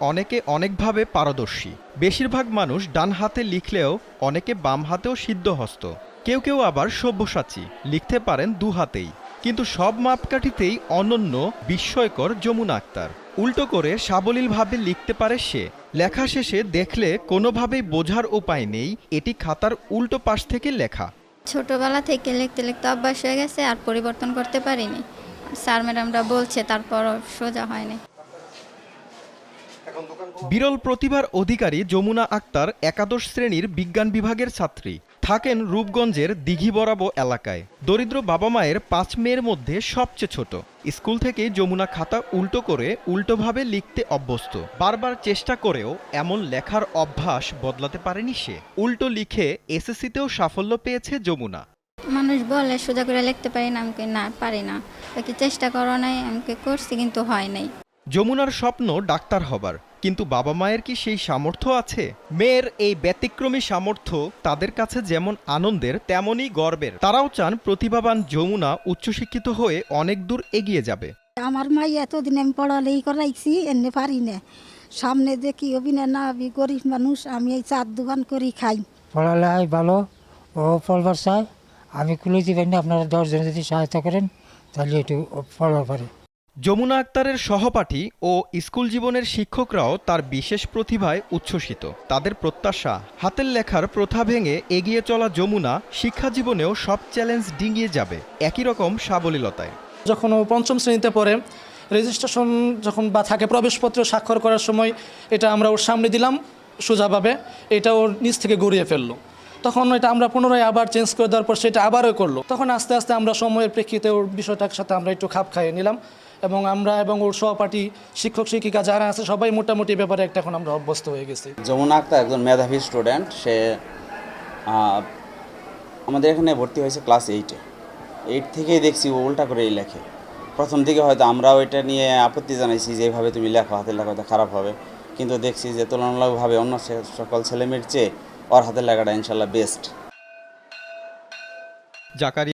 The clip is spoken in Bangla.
অনেকে অনেকভাবে পারদর্শী। বেশিরভাগ মানুষ ডান হাতে লিখলেও অনেকে বাম হাতেও সিদ্ধহস্ত। কেউ কেউ আবার সব্যসাচী, লিখতে পারেন দু হাতেই। কিন্তু সব মাপকাঠিতেই অনন্য, বিস্ময়কর যমুনা আক্তার। উল্টো করে সাবলীলভাবে লিখতে পারে সে। লেখা শেষে দেখলে কোনোভাবেই বোঝার উপায় নেই, এটি খাতার উল্টো পাশ থেকে লেখা। ছোটবেলা থেকে লিখতে লিখতে অভ্যাস হয়ে গেছে, আর পরিবর্তন করতে পারিনি। স্যার ম্যাডামরা বলছে তারপর সোজা হয়নি। বিরল প্রতিভার অধিকারী যমুনা আক্তার একাদশ শ্রেণির বিজ্ঞান বিভাগের ছাত্রী। থাকেন রূপগঞ্জের দিঘি বরাবো এলাকায়। দরিদ্র বাবা মায়ের পাঁচ মেয়ের মধ্যে সবচেয়ে ছোট। স্কুল থেকে যমুনা খাতা উল্টো করে উল্টোভাবে লিখতে অভ্যস্ত। বারবার চেষ্টা করেও এমন লেখার অভ্যাস বদলাতে পারেনি সে। উল্টো লিখে এসএসসিতেও সাফল্য পেয়েছে যমুনা। মানুষ বলে সোজা করে লিখতে পারি না আমাকে না পারি না। বাকি চেষ্টা করো নাই আমাকে করছি কিন্তু হয় নাই। যমুনার স্বপ্ন ডাক্তার হবার কিন্তু বাবা মায়ের কি সেই সামর্থ্য আছে? মেয়ের এই ব্যতিক্রমী সামর্থ্য তাদের কাছে যেমন আনন্দের তেমনই গর্বের। তারাও চান প্রতিভাবান যমুনা উচ্চশিক্ষিত হয়ে অনেক দূর এগিয়ে যাবে। আমার মাই এতদিন আমি পড়ালেই করাইছি এনে পারি না। সামনে যে কি হবি না আমি গরিব মানুষ আমি এই চার দোকান করি খাই। পড়ালেখায় ভালো ও পড়বার চায়। আমি খুলে দিবেন না আপনারা দশজন যদি সহায়তা করেন তাহলে একটু ও পড়বার পারে। যমুনা আক্তারের সহপাঠী ও স্কুল জীবনের শিক্ষকরাও তার বিশেষ প্রতিভায় উচ্ছ্বসিত। তাদের প্রত্যাশা, হাতের লেখার প্রথা ভেঙে এগিয়ে চলা যমুনা শিক্ষা জীবনেও সব চ্যালেঞ্জ ডিঙিয়ে যাবে, একই রকম সাবলীলতায়। যখন ও পঞ্চম শ্রেণীতে পড়ে রেজিস্ট্রেশন যখন বা থাকে প্রবেশপত্র স্বাক্ষর করার সময়, এটা আমরা ওর সামনে দিলাম সোজাভাবে, এটা ওর নিচ থেকে গড়িয়ে ফেলল। তখন এটা আমরা পুনরায় আবার চেঞ্জ করে দেওয়ার পর সেটা আবারও করল। তখন আস্তে আস্তে আমরা সময়ের প্রেক্ষিতে ওর বিষয়টার সাথে আমরা একটু খাপ খাইয়ে নিলাম। এবং আমরা এবং ওর সহপাঠী শিক্ষক শিক্ষিকা যারা আছে সবাই মোটামুটি ব্যাপারে একটা এখন আমরা অভ্যস্ত হয়ে গেছি। যমুনা আক্তার একজন মেধাবী স্টুডেন্ট সে আমাদের এখানে ভর্তি হয়েছে ক্লাস এইটে এইট থেকেই দেখছি ও উল্টা করেই লেখে। প্রথম দিকে হয়তো আমরাও এটা নিয়ে আপত্তি জানাইছি যে এইভাবে তুমি লেখো হাতের লেখা হয়তো খারাপ হবে। কিন্তু দেখছি যে তুলনামূলকভাবে অন্য সকল ছেলেমেয়ের চেয়ে ওর হাতের লেখাটা ইনশাল্লাহ বেস্ট জাকারি